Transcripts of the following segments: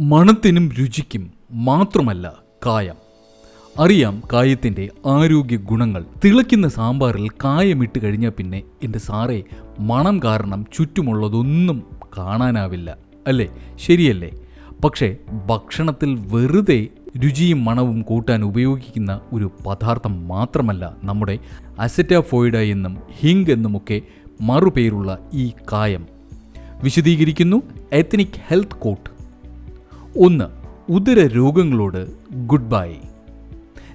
മണത്തിനും രുചിക്കും മാത്രമല്ല കായം. അറിയാം കായത്തിന്റെ ആരോഗ്യ ഗുണങ്ങൾ. തിളയ്ക്കുന്ന സാമ്പാറിൽ കായമിട്ട് കഴിഞ്ഞാൽ പിന്നെ എന്റെ സാറേ മണം കാരണം ചുറ്റുമുള്ളതൊന്നും കാണാനാവില്ല. അല്ലേ? ശരിയല്ലേ? പക്ഷേ ഭക്ഷണത്തിൽ വെറുതെ രുചിയും മണവും കൂട്ടാൻ ഉപയോഗിക്കുന്ന ഒരു പദാർത്ഥം മാത്രമല്ല നമ്മുടെ അസറ്റാഫോയിഡ എന്നും ഹിങ് എന്നുമൊക്കെ മറുപേരുള്ള ഈ കായം. വിശദീകരിക്കുന്നു. Ethnic health court. ഒന്ന് ഉദര രോഗങ്ങളോട് ഗുഡ് ബൈ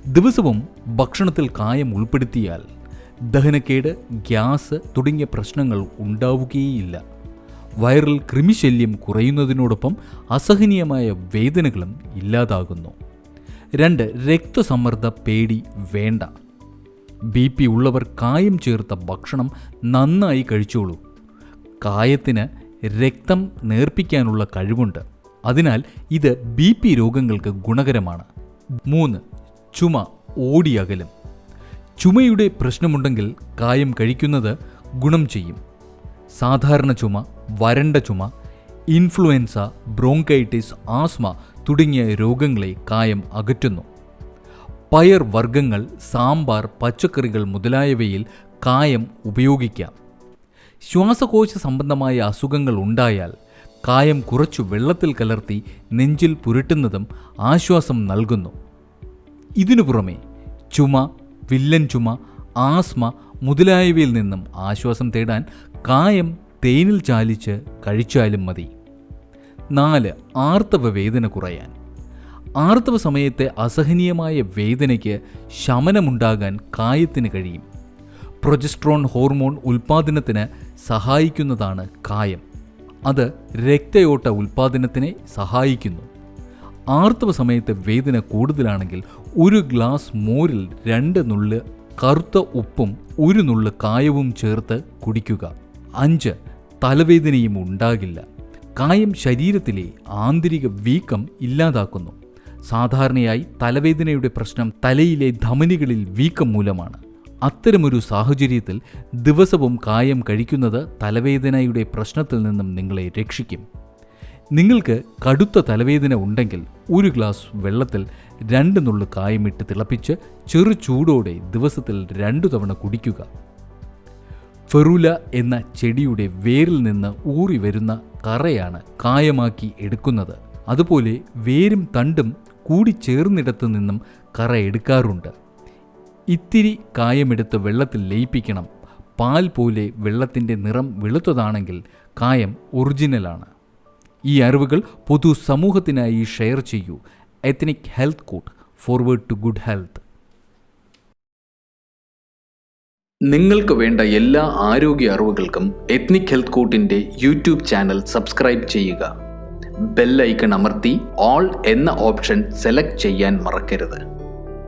ദിവസവും ഭക്ഷണത്തിൽ കായം ഉൾപ്പെടുത്തിയാൽ ദഹനക്കേട് ഗ്യാസ് തുടങ്ങിയ പ്രശ്നങ്ങൾ ഉണ്ടാവുകയേയില്ല വയറിൽ കൃമിശല്യം കുറയുന്നതിനോടൊപ്പം അസഹനീയമായ വേദനകളും ഇല്ലാതാകുന്നു. രണ്ട് രക്തസമ്മർദ്ദ പേടി വേണ്ട. ബി പി ഉള്ളവർ കായം ചേർത്ത ഭക്ഷണം നന്നായി കഴിച്ചോളൂ. കായത്തിന് രക്തം നേർപ്പിക്കാനുള്ള കഴിവുണ്ട്. അതിനാൽ ഇത് ബി പി രോഗങ്ങൾക്ക് ഗുണകരമാണ്. മൂന്ന് ചുമ ഓടിയകലും ചുമയുടെ പ്രശ്നമുണ്ടെങ്കിൽ കായം കഴിക്കുന്നത് ഗുണം ചെയ്യും. സാധാരണ ചുമ വരണ്ട ചുമ ഇൻഫ്ലുവൻസ ബ്രോങ്കൈറ്റിസ് ആസ്മ തുടങ്ങിയ രോഗങ്ങളെ കായം അകറ്റുന്നു. പയർ വർഗങ്ങൾ സാമ്പാർ പച്ചക്കറികൾ മുതലായവയിൽ കായം ഉപയോഗിക്കാം. ശ്വാസകോശ സംബന്ധമായ അസുഖങ്ങൾ ഉണ്ടായാൽ കായം കുറച്ചു വെള്ളത്തിൽ കലർത്തി നെഞ്ചിൽ പുരട്ടുന്നതും ആശ്വാസം നൽകുന്നു. ഇതിനു പുറമെ ചുമ വില്ലൻ ചുമ ആസ്മ മുതലായവയിൽ നിന്നും ആശ്വാസം തേടാൻ കായം തേനിൽ ചാലിച്ച് കഴിച്ചാലും മതി. നാല് ആർത്തവ വേദന കുറയാൻ. ആർത്തവ സമയത്തെ അസഹനീയമായ വേദനയ്ക്ക് ശമനമുണ്ടാകാൻ കായത്തിന് കഴിയും. പ്രൊജസ്ട്രോൺ ഹോർമോൺ ഉൽപ്പാദനത്തിന് സഹായിക്കുന്നതാണ് കായം. അത് രക്തയോട്ട ഉൽപ്പാദനത്തിനെ സഹായിക്കുന്നു. ആർത്തവ സമയത്ത് വേദന കൂടുതലാണെങ്കിൽ ഒരു ഗ്ലാസ് മോരിൽ രണ്ട് നുള്ള് കറുത്ത ഉപ്പും ഒരു നുള്ള് കായവും ചേർത്ത് കുടിക്കുക. അഞ്ച് തലവേദനയും ഉണ്ടാകില്ല. കായം ശരീരത്തിലെ ആന്തരിക വീക്കം ഇല്ലാതാക്കുന്നു. സാധാരണയായി തലവേദനയുടെ പ്രശ്നം തലയിലെ ധമനികളിൽ വീക്കം മൂലമാണ്. അത്തരമൊരു സാഹചര്യത്തിൽ ദിവസവും കായം കഴിക്കുന്നത് തലവേദനയുടെ പ്രശ്നത്തിൽ നിന്നും നിങ്ങളെ രക്ഷിക്കും. നിങ്ങൾക്ക് കടുത്ത തലവേദന ഉണ്ടെങ്കിൽ ഒരു ഗ്ലാസ് വെള്ളത്തിൽ രണ്ട് നുള്ളു കായമിട്ട് തിളപ്പിച്ച് ചെറു ചൂടോടെ ദിവസത്തിൽ രണ്ടു തവണ കുടിക്കുക. ഫെറൂല എന്ന ചെടിയുടെ വേരിൽ നിന്ന് ഊറി വരുന്ന കറയാണ് കായമാക്കി എടുക്കുന്നത്. അതുപോലെ വേരും തണ്ടും കൂടി ചേർന്നിടത്തു നിന്നും കറ എടുക്കാറുണ്ട്. ഇത്തിരി കായമെടുത്ത് വെള്ളത്തിൽ ലയിപ്പിക്കണം. പാൽ പോലെ വെള്ളത്തിന്റെ നിറം വെളുത്തതാണെങ്കിൽ കായം ഒറിജിനലാണ്. ഈ അറിവുകൾ പൊതു സമൂഹത്തിനായി ഷെയർ ചെയ്യൂ. Ethnic health court forward to good health നിങ്ങൾക്ക് വേണ്ട എല്ലാ ആരോഗ്യ അറിവുകൾക്കും എത്നിക് ഹെൽത്ത് കോട്ടിന്റെ യൂട്യൂബ് ചാനൽ സബ്സ്ക്രൈബ് ചെയ്യുക. ബെൽ ഐക്കൺ അമർത്തി ഓൾ എന്ന ഓപ്ഷൻ സെലക്ട് ചെയ്യാൻ മറക്കരുത്.